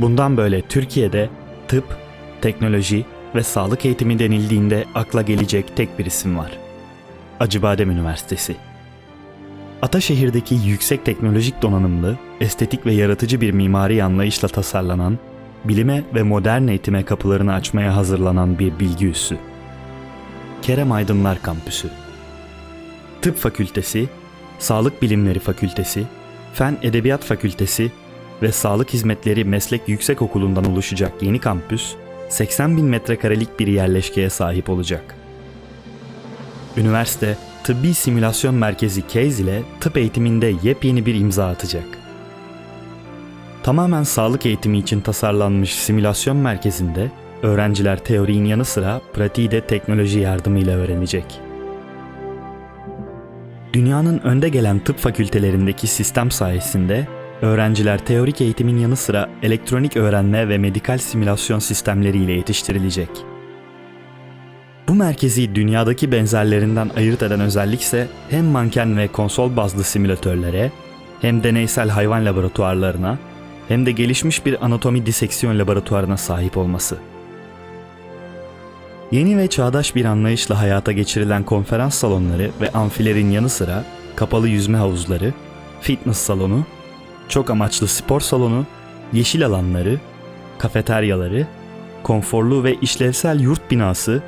Bundan böyle Türkiye'de tıp, teknoloji ve sağlık eğitimi denildiğinde akla gelecek tek bir isim var. Acıbadem Üniversitesi. Ataşehir'deki yüksek teknolojik donanımlı, estetik ve yaratıcı bir mimari anlayışla tasarlanan, bilime ve modern eğitime kapılarını açmaya hazırlanan bir bilgi üssü. Kerem Aydınlar Kampüsü. Tıp Fakültesi, Sağlık Bilimleri Fakültesi, Fen Edebiyat Fakültesi ve Sağlık Hizmetleri Meslek Yüksekokulu'ndan oluşacak yeni kampüs, 80 bin metrekarelik bir yerleşkeye sahip olacak. Üniversite, Tıbbi Simülasyon Merkezi CASE ile tıp eğitiminde yepyeni bir imza atacak. Tamamen sağlık eğitimi için tasarlanmış simülasyon merkezinde öğrenciler teorinin yanı sıra pratiği de teknoloji yardımıyla öğrenecek. Dünyanın önde gelen tıp fakültelerindeki sistem sayesinde öğrenciler teorik eğitimin yanı sıra elektronik öğrenme ve medikal simülasyon sistemleriyle yetiştirilecek. Bu merkezi dünyadaki benzerlerinden ayırt eden özellikse hem manken ve konsol bazlı simülatörlere, hem deneysel hayvan laboratuvarlarına, hem de gelişmiş bir anatomi diseksiyon laboratuvarına sahip olması. Yeni ve çağdaş bir anlayışla hayata geçirilen konferans salonları ve amfilerin yanı sıra kapalı yüzme havuzları, fitness salonu, çok amaçlı spor salonu, yeşil alanları, kafeteryaları, konforlu ve işlevsel yurt binası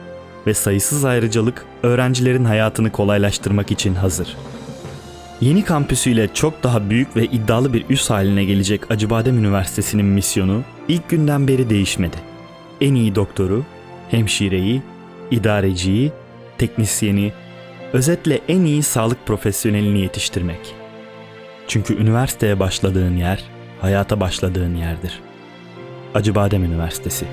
ve sayısız ayrıcalık öğrencilerin hayatını kolaylaştırmak için hazır. Yeni kampüsüyle çok daha büyük ve iddialı bir üs haline gelecek Acıbadem Üniversitesi'nin misyonu ilk günden beri değişmedi. En iyi doktoru, hemşireyi, idareciyi, teknisyeni, özetle en iyi sağlık profesyonelini yetiştirmek. Çünkü üniversiteye başladığın yer, hayata başladığın yerdir. Acıbadem Üniversitesi